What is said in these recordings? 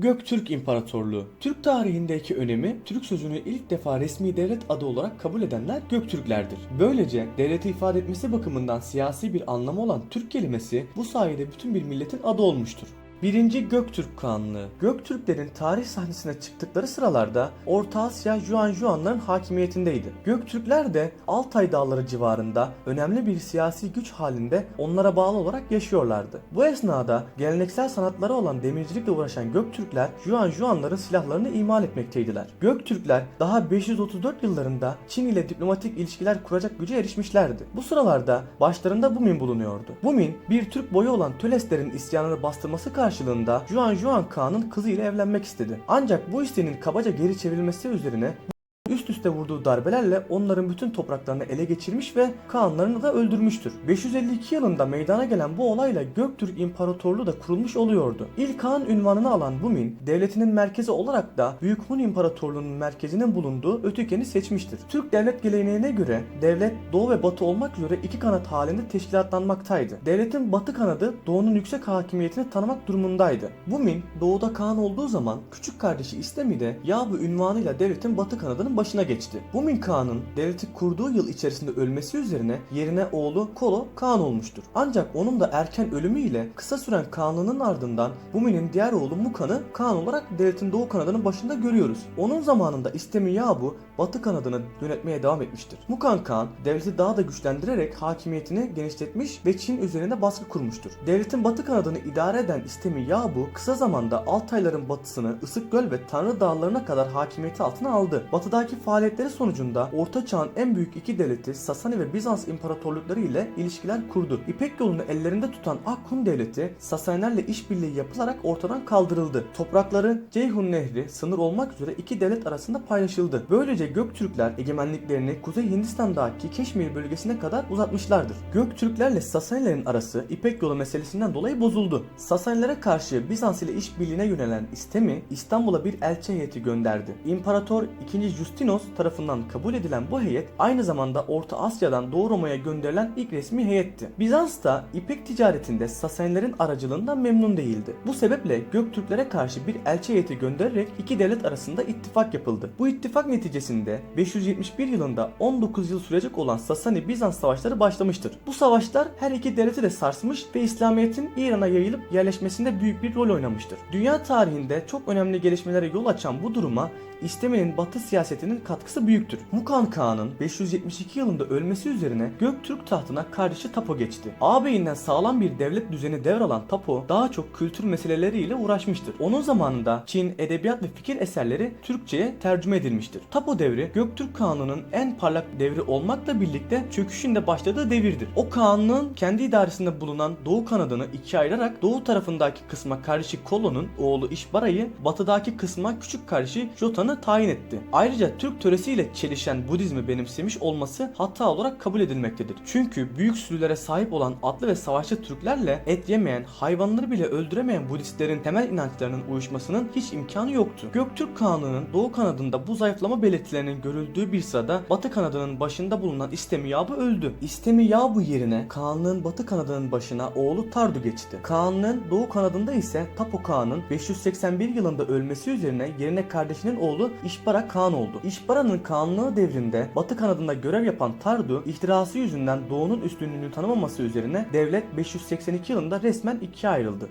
Göktürk İmparatorluğu. Türk tarihindeki önemi, Türk sözünü ilk defa resmi devlet adı olarak kabul edenler Göktürklerdir. Böylece devleti ifade etmesi bakımından siyasi bir anlamı olan Türk kelimesi bu sayede bütün bir milletin adı olmuştur. 1. Göktürk Kanlığı Göktürklerin tarih sahnesine çıktıkları sıralarda Orta Asya Juan Juanların hakimiyetindeydi. Göktürkler de Altay Dağları civarında önemli bir siyasi güç halinde onlara bağlı olarak yaşıyorlardı. Bu esnada geleneksel sanatları olan demircilikle uğraşan Göktürkler Juan Juanların silahlarını imal etmekteydiler. Göktürkler daha 534 yıllarında Çin ile diplomatik ilişkiler kuracak güce erişmişlerdi. Bu sıralarda başlarında Bumin bulunuyordu. Bumin bir Türk boyu olan Töleslerin isyanını bastırması karşılığında Juan Juan Kağan'ın kızı ile evlenmek istedi. Ancak bu isteğinin kabaca geri çevrilmesi üzerine üst üste vurduğu darbelerle onların bütün topraklarını ele geçirmiş ve Kaanlarını da öldürmüştür. 552 yılında meydana gelen bu olayla Göktürk İmparatorluğu da kurulmuş oluyordu. İlk Kaan ünvanını alan Bumin, devletinin merkezi olarak da Büyük Hun İmparatorluğu'nun merkezinin bulunduğu Ötüken'i seçmiştir. Türk devlet geleneğine göre devlet doğu ve batı olmak üzere iki kanat halinde teşkilatlanmaktaydı. Devletin batı kanadı doğunun yüksek hakimiyetini tanımak durumundaydı. Bumin doğuda Kaan olduğu zaman küçük kardeşi İstemi de Yabu ünvanıyla devletin batı kanadının başına geçti. Bumin Kağan'ın devleti kurduğu yıl içerisinde ölmesi üzerine yerine oğlu Kolo Kağan olmuştur. Ancak onun da erken ölümüyle kısa süren Kağanlığının ardından Bumin'in diğer oğlu Mukan'ı Kağan olarak devletin doğu kanadının başında görüyoruz. Onun zamanında İstemi Yabu batı kanadını yönetmeye devam etmiştir. Mukan Kağan devleti daha da güçlendirerek hakimiyetini genişletmiş ve Çin üzerine baskı kurmuştur. Devletin batı kanadını idare eden İstemi Yabu kısa zamanda Altayların batısını Isık Göl ve Tanrı Dağlarına kadar hakimiyeti altına aldı. Batıdaki faaliyetleri sonucunda Orta Çağ'ın en büyük iki devleti Sasani ve Bizans imparatorlukları ile ilişkiler kurdu. İpek yolunu ellerinde tutan Akkun devleti Sasanilerle işbirliği yapılarak ortadan kaldırıldı. Toprakları Ceyhun Nehri sınır olmak üzere iki devlet arasında paylaşıldı. Böylece Göktürkler egemenliklerini Kuzey Hindistan'daki Keşmir bölgesine kadar uzatmışlardır. Göktürklerle Sasanilerin arası İpek yolu meselesinden dolayı bozuldu. Sasanilere karşı Bizans ile işbirliğine yönelen İstemi İstanbul'a bir elçi heyeti gönderdi. İmparator 2. Justinos tarafından kabul edilen bu heyet aynı zamanda Orta Asya'dan Doğu Roma'ya gönderilen ilk resmi heyetti. Bizans da İpek ticaretinde Sasanilerin aracılığından memnun değildi. Bu sebeple Göktürklere karşı bir elçi heyeti göndererek iki devlet arasında ittifak yapıldı. Bu ittifak neticesinde 571 yılında 19 yıl sürecek olan Sasani-Bizans savaşları başlamıştır. Bu savaşlar her iki devleti de sarsmış ve İslamiyet'in İran'a yayılıp yerleşmesinde büyük bir rol oynamıştır. Dünya tarihinde çok önemli gelişmelere yol açan bu duruma İsteme'nin Batı siyasetinin katkısı büyüktür. Mukan Kağan'ın 572 yılında ölmesi üzerine Göktürk tahtına kardeşi Tapo geçti. Ağabeyinden sağlam bir devlet düzeni devralan Tapo daha çok kültür meseleleriyle uğraşmıştır. Onun zamanında Çin edebiyat ve fikir eserleri Türkçe'ye tercüme edilmiştir. Tapo devri Göktürk Kağan'ının en parlak devri olmakla birlikte çöküşün de başladığı devirdir. O Kağanlığın kendi idaresinde bulunan Doğu kanadını ikiye ayırarak Doğu tarafındaki kısma kardeşi Kolo'nun oğlu İşbara'yı batıdaki kısma küçük kardeşi Jotan'ı tayin etti. Ayrıca Türk töresiyle çelişen Budizmi benimsemiş olması hata olarak kabul edilmektedir. Çünkü büyük sürülere sahip olan atlı ve savaşçı Türklerle et yemeyen, hayvanları bile öldüremeyen Budistlerin temel inançlarının uyuşmasının hiç imkanı yoktu. Göktürk Kağanlığı'nın doğu kanadında bu zayıflama belirtilerinin görüldüğü bir sırada batı kanadının başında bulunan İstemiyabu öldü. İstemiyabu yerine Kağanlığın batı kanadının başına oğlu Tardu geçti. Kağanlığın doğu kanadında ise Tapo Kağan'ın 581 yılında ölmesi üzerine yerine kardeşinin oğlu İşbara Kağan oldu. İşbara'nın Kağanlığı devrinde batı kanadında görev yapan Tardu ihtirası yüzünden doğunun üstünlüğünü tanımaması üzerine devlet 582 yılında resmen ikiye ayrıldı.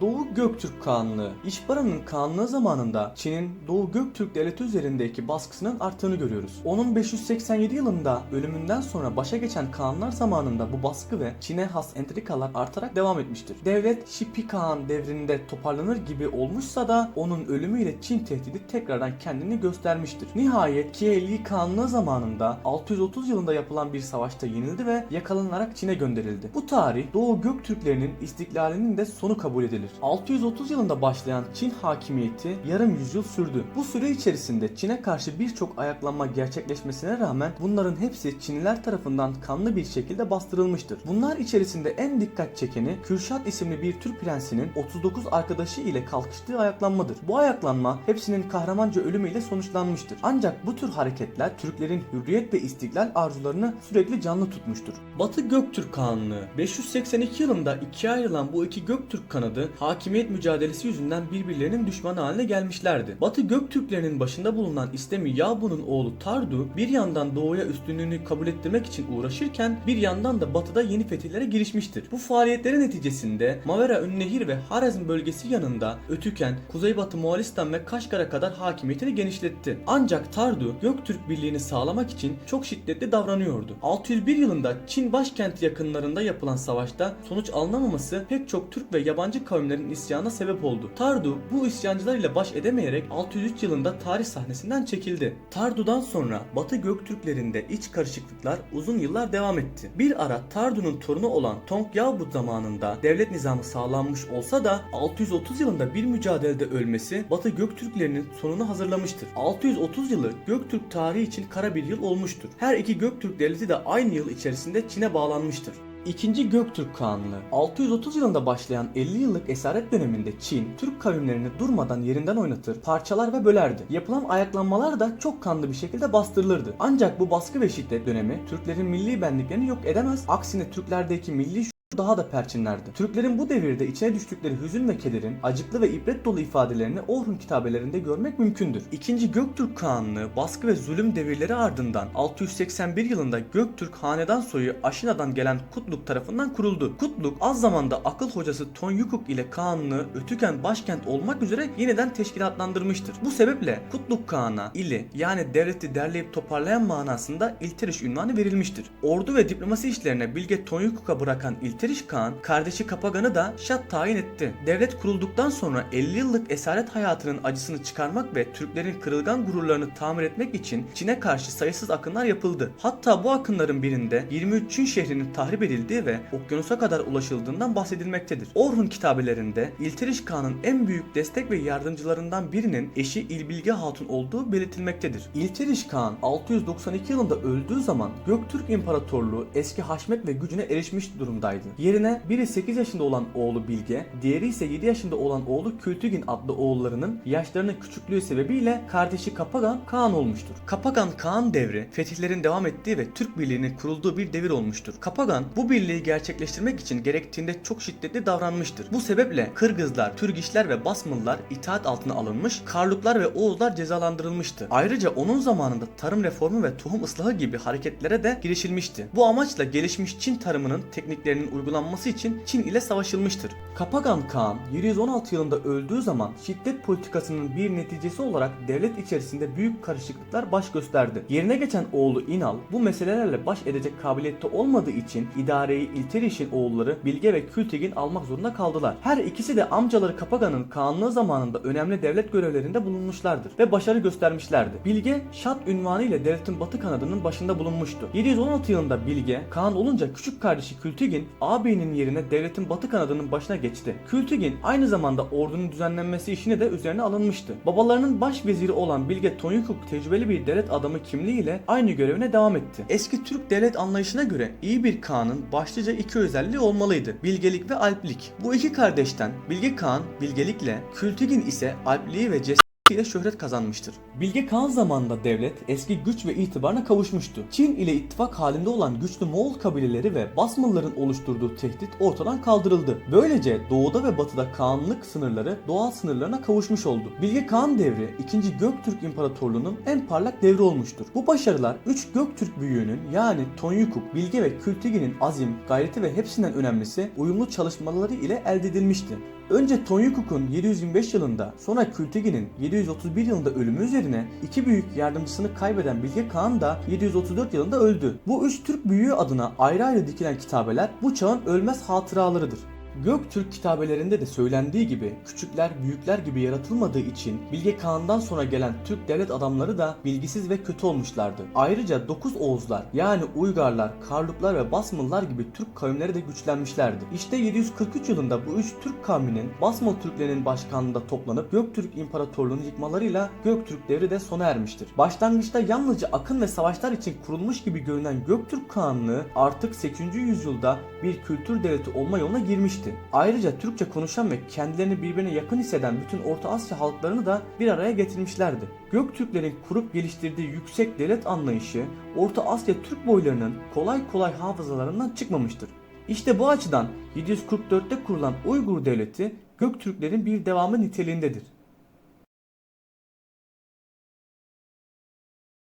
Doğu Göktürk Kağanlığı İşbara'nın Kağanlığı zamanında Çin'in Doğu Göktürk devleti üzerindeki baskısının arttığını görüyoruz. Onun 587 yılında ölümünden sonra başa geçen Kağanlar zamanında bu baskı ve Çin'e has entrikalar artarak devam etmiştir. Devlet Şipi Kağan devrinde toparlanır gibi olmuşsa da onun ölümüyle Çin tehdidi tekrardan kendini göstermiştir. Nihayet Kieli Kağanlığı zamanında 630 yılında yapılan bir savaşta yenildi ve yakalanarak Çin'e gönderildi. Bu tarih Doğu Göktürklerinin istiklalinin de sonu kabul edilir. 630 yılında başlayan Çin hakimiyeti yarım yüzyıl sürdü. Bu süre içerisinde Çin'e karşı birçok ayaklanma gerçekleşmesine rağmen bunların hepsi Çinliler tarafından kanlı bir şekilde bastırılmıştır. Bunlar içerisinde en dikkat çekeni Kürşat isimli bir Türk prensinin 39 arkadaşı ile kalkıştığı ayaklanmadır. Bu ayaklanma hepsinin kahramanca ölümüyle sonuçlanmıştır. Ancak bu tür hareketler Türklerin hürriyet ve istiklal arzularını sürekli canlı tutmuştur. Batı Göktürk Kağanlığı 582 yılında ikiye ayrılan bu iki Göktürk kanadı hakimiyet mücadelesi yüzünden birbirlerinin düşmanı haline gelmişlerdi. Batı Göktürklerinin başında bulunan İstemi Yabu'nun oğlu Tardu bir yandan doğuya üstünlüğünü kabul ettirmek için uğraşırken bir yandan da batıda yeni fetihlere girişmiştir. Bu faaliyetlerin neticesinde Mavera Ünnehir ve Harezm bölgesi yanında Ötüken, Kuzeybatı Moğolistan ve Kaşgar'a kadar hakimiyetini genişletti. Ancak Tardu Göktürk birliğini sağlamak için çok şiddetli davranıyordu. 601 yılında Çin başkenti yakınlarında yapılan savaşta sonuç alınamaması pek çok Türk ve yabancı kavimlerin isyana sebep oldu. Tardu bu isyancılar ile baş edemeyerek 603 yılında tarih sahnesinden çekildi. Tardu'dan sonra Batı Göktürklerinde iç karışıklıklar uzun yıllar devam etti. Bir ara Tardu'nun torunu olan Tongyabut zamanında devlet nizamı sağlanmış olsa da 630 yılında bir mücadelede ölmesi Batı Göktürklerinin sonunu hazırlamıştır. 630 yılı Göktürk tarihi için kara bir yıl olmuştur. Her iki Göktürk devleti de aynı yıl içerisinde Çin'e bağlanmıştır. İkinci Göktürk Kağanlığı 630 yılında başlayan 50 yıllık esaret döneminde Çin, Türk kavimlerini durmadan yerinden oynatır, parçalar ve bölerdi. Yapılan ayaklanmalar da çok kanlı bir şekilde bastırılırdı. Ancak bu baskı ve şiddet dönemi Türklerin milli benliklerini yok edemez, aksine Türklerdeki milli daha da perçinlerdi. Türklerin bu devirde içine düştükleri hüzün ve kederin acıklı ve ibret dolu ifadelerini Orhun kitabelerinde görmek mümkündür. İkinci Göktürk Kağanlığı baskı ve zulüm devirleri ardından 681 yılında Göktürk hanedan soyu Aşina'dan gelen Kutluk tarafından kuruldu. Kutluk az zamanda akıl hocası Tonyukuk ile Kağanlığı Ötüken başkent olmak üzere yeniden teşkilatlandırmıştır. Bu sebeple Kutluk Kağan'a ili yani devleti derleyip toparlayan manasında İlteriş ünvanı verilmiştir. Ordu ve diplomasi işlerine Bilge Tonyukuk'a bırakan İlteriş Kağan kardeşi Kapagan'ı da şat tayin etti. Devlet kurulduktan sonra 50 yıllık esaret hayatının acısını çıkarmak ve Türklerin kırılgan gururlarını tamir etmek için Çin'e karşı sayısız akınlar yapıldı. Hatta bu akınların birinde 23 Çin şehrinin tahrip edildiği ve okyanusa kadar ulaşıldığından bahsedilmektedir. Orhun kitabelerinde İlteriş Kağan'ın en büyük destek ve yardımcılarından birinin eşi İlbilge Hatun olduğu belirtilmektedir. İlteriş Kağan 692 yılında öldüğü zaman Göktürk İmparatorluğu eski haşmet ve gücüne erişmiş durumdaydı. Yerine biri 8 yaşında olan oğlu Bilge, diğeri ise 7 yaşında olan oğlu Kültügin adlı oğullarının yaşlarının küçüklüğü sebebiyle kardeşi Kapagan Kaan olmuştur. Kapagan Kaan devri fetihlerin devam ettiği ve Türk birliğinin kurulduğu bir devir olmuştur. Kapagan bu birliği gerçekleştirmek için gerektiğinde çok şiddetli davranmıştır. Bu sebeple Kırgızlar, Türgişler ve Basmalılar itaat altına alınmış, Karluklar ve Oğuzlar cezalandırılmıştı. Ayrıca onun zamanında tarım reformu ve tohum ıslahı gibi hareketlere de girişilmişti. Bu amaçla gelişmiş Çin tarımının tekniklerinin uygulanması için Çin ile savaşılmıştır. Kapagan Kağan 716 yılında öldüğü zaman şiddet politikasının bir neticesi olarak devlet içerisinde büyük karışıklıklar baş gösterdi. Yerine geçen oğlu İnal bu meselelerle baş edecek kabiliyette olmadığı için idareyi İlteriş'in oğulları Bilge ve Kültigin almak zorunda kaldılar. Her ikisi de amcaları Kapagan'ın Kağanlığı zamanında önemli devlet görevlerinde bulunmuşlardır ve başarı göstermişlerdi. Bilge Şat ünvanı ile devletin batı kanadının başında bulunmuştu. 716 yılında Bilge Kaan olunca küçük kardeşi Kültigin ağabeyinin yerine devletin batı kanadının başına geçti. Kültigin aynı zamanda ordunun düzenlenmesi işine de üzerine alınmıştı. Babalarının baş veziri olan Bilge Tonyukuk tecrübeli bir devlet adamı kimliğiyle aynı görevine devam etti. Eski Türk devlet anlayışına göre iyi bir Kağan'ın başlıca iki özelliği olmalıydı. Bilgelik ve alplik. Bu iki kardeşten Bilge Kağan bilgelikle, Kültigin ise alpliği ve cesaret ile şöhret kazanmıştır. Bilge Kağan zamanında devlet eski güç ve itibarına kavuşmuştu. Çin ile ittifak halinde olan güçlü Moğol kabileleri ve Basmalıların oluşturduğu tehdit ortadan kaldırıldı. Böylece doğuda ve batıda Kağanlık sınırları doğal sınırlarına kavuşmuş oldu. Bilge Kağan devri 2. Göktürk İmparatorluğu'nun en parlak devri olmuştur. Bu başarılar 3 Göktürk büyüğünün yani Tonyukuk, Bilge ve Kültigi'nin azim, gayreti ve hepsinden önemlisi uyumlu çalışmaları ile elde edilmişti. Önce Tonyukuk'un 725 yılında sonra Kültegin'in 731 yılında ölümü üzerine iki büyük yardımcısını kaybeden Bilge Kağan da 734 yılında öldü. Bu üç Türk büyüğü adına ayrı ayrı dikilen kitabeler bu çağın ölmez hatıralarıdır. Göktürk kitabelerinde de söylendiği gibi küçükler büyükler gibi yaratılmadığı için Bilge Kağan'dan sonra gelen Türk devlet adamları da bilgisiz ve kötü olmuşlardı. Ayrıca 9 Oğuzlar yani Uygarlar, Karluklar ve Basmalılar gibi Türk kavimleri de güçlenmişlerdi. İşte 743 yılında bu üç Türk kavminin Basmalı Türklerinin başkanlığında toplanıp Göktürk İmparatorluğu'nu yıkmalarıyla Göktürk devri de sona ermiştir. Başlangıçta yalnızca akın ve savaşlar için kurulmuş gibi görünen Göktürk Kağanlığı artık 8. yüzyılda bir kültür devleti olma yoluna girmişti. Ayrıca Türkçe konuşan ve kendilerini birbirine yakın hisseden bütün Orta Asya halklarını da bir araya getirmişlerdi. Göktürklerin kurup geliştirdiği yüksek devlet anlayışı Orta Asya Türk boylarının kolay kolay hafızalarından çıkmamıştır. İşte bu açıdan 744'te kurulan Uygur Devleti Göktürklerin bir devamı niteliğindedir.